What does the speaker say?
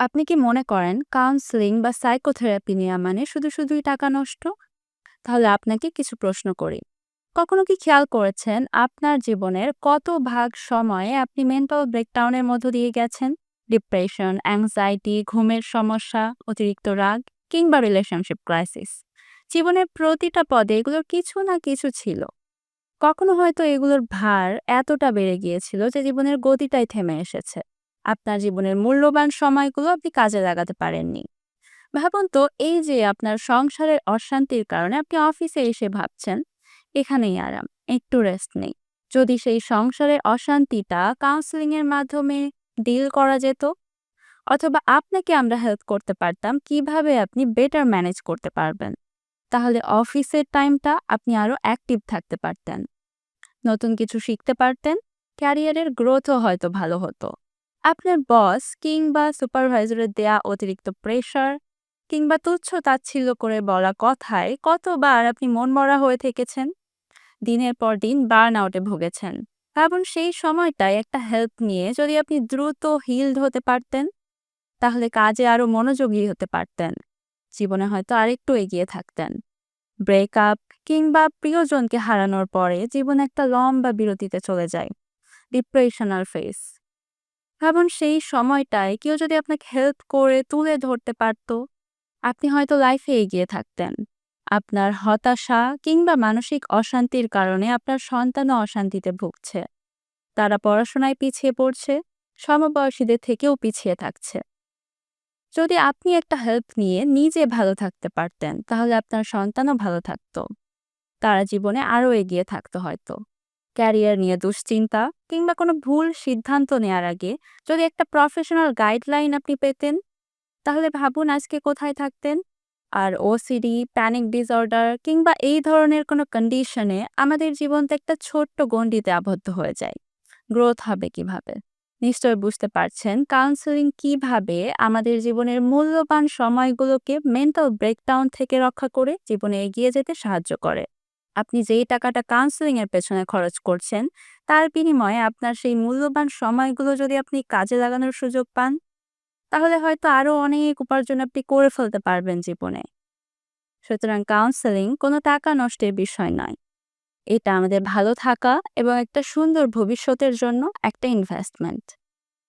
আপনি কি মনে করেন কাউন্সেলিং বা সাইকোথেরাপি নেওয়া মানে শুধু শুধুই টাকা নষ্ট? তাহলে আপনাকে কিছু প্রশ্ন করি। কখনো কি খেয়াল করেছেন আপনার জীবনের কত ভাগ সময়ে আপনি মেন্টাল ব্রেকডাউনের মধ্য দিয়ে গেছেন? ডিপ্রেশন, অ্যাংজাইটি, ঘুমের সমস্যা, অতিরিক্ত রাগ কিংবা রিলেশনশিপ ক্রাইসিস। জীবনের প্রতিটা পদে এগুলোর কিছু না কিছু ছিল। কখনো হয়তো এগুলোর ভার এতটা বেড়ে গিয়েছিল যে জীবনের গতিটাই থেমে এসেছে। আপনার জীবনের মূল্যবান সময়গুলো আপনি কাজে লাগাতে পারেননি। ভাবুন তো এই যে আপনার সংসারের অশান্তির কারণে আপনি অফিসে এসে ভাবছেন, এখানেই আরাম, একটু রেস্ট নেই। যদি সেই সংসারের অশান্তিটা কাউন্সেলিং এর মাধ্যমে ডিল করা যেত অথবা আপনাকে আমরা হেল্প করতে পারতাম কীভাবে আপনি বেটার ম্যানেজ করতে পারবেন। তাহলে অফিসের টাইমটা আপনি আরও অ্যাক্টিভ থাকতে পারতেন। নতুন কিছু শিখতে পারতেন, ক্যারিয়ারের গ্রোথও হয়তো ভালো হতো। আপনার বস কিংবা সুপারভাইজারের দেয়া অতিরিক্ত প্রেশার কিংবা তুচ্ছ তাচ্ছিল্য করে বলা কথায় কতবার আপনি মনমরা হয়ে থেকেছেন? দিনের পর দিন বার্ন আউটে ভুগেছেন। ভাবুন সেই সময়টায় একটা হেল্প নিয়ে যদি আপনি দ্রুত হিল্ড হতে পারতেন, তাহলে কাজে আরও মনোযোগী হতে পারতেন। জীবনে হয়তো আরেকটু এগিয়ে থাকতেন। ব্রেকআপ কিংবা প্রিয়জনকে হারানোর পরে জীবন একটা লম্বা বিরতিতে চলে যায়। ডিপ্রেশনাল ফেস ভাবুন সেই সময়টায় কেউ যদি আপনাকে হেল্প করে তুলে ধরতে পারত, আপনি হয়তো লাইফে এগিয়ে থাকতেন। আপনার হতাশা কিংবা মানসিক অশান্তির কারণে আপনার সন্তানও অশান্তিতে ভুগছে। তারা পড়াশোনায় পিছিয়ে পড়ছে, সমবয়সীদের থেকেও পিছিয়ে থাকছে। যদি আপনি একটা হেল্প নিয়ে নিজে ভালো থাকতে পারতেন, তাহলে আপনার সন্তানও ভালো থাকতো। তারা জীবনে আরও এগিয়ে থাকতো হয়তো। ক্যারিয়ার নিয়ে দুশ্চিন্তা কিংবা কোনো ভুল সিদ্ধান্ত নেওয়ার আগে যদি একটা প্রফেশনাল গাইডলাইন আপনি পেতেন, তাহলে ভাবুন আজকে কোথায় থাকতেন। আর ওসিডি প্যানিক ডিসঅর্ডার কিংবা এই ধরনের কোনো কন্ডিশনে আমাদের জীবনটা একটা ছোট্ট গণ্ডিতে আবদ্ধ হয়ে যায়। গ্রোথ হবে কীভাবে? নিশ্চয় বুঝতে পারছেন কাউন্সেলিং কীভাবে আমাদের জীবনের মূল্যবান সময়গুলোকে মেন্টাল ব্রেকডাউন থেকে রক্ষা করে জীবনে এগিয়ে যেতে সাহায্য করে। আপনি যেই টাকাটা কাউন্সেলিং এর পেছনে খরচ করছেন, তার বিনিময়ে আপনার সেই মূল্যবান সময়গুলো যদি আপনি কাজে লাগানোর সুযোগ পান, তাহলে হয়তো আরও অনেক উপার্জন আপনি করে ফেলতে পারবেন জীবনে। সুতরাং কাউন্সেলিং কোনো টাকা নষ্টের বিষয় নয়। এটা আমাদের ভালো থাকা এবং একটা সুন্দর ভবিষ্যতের জন্য একটা ইনভেস্টমেন্ট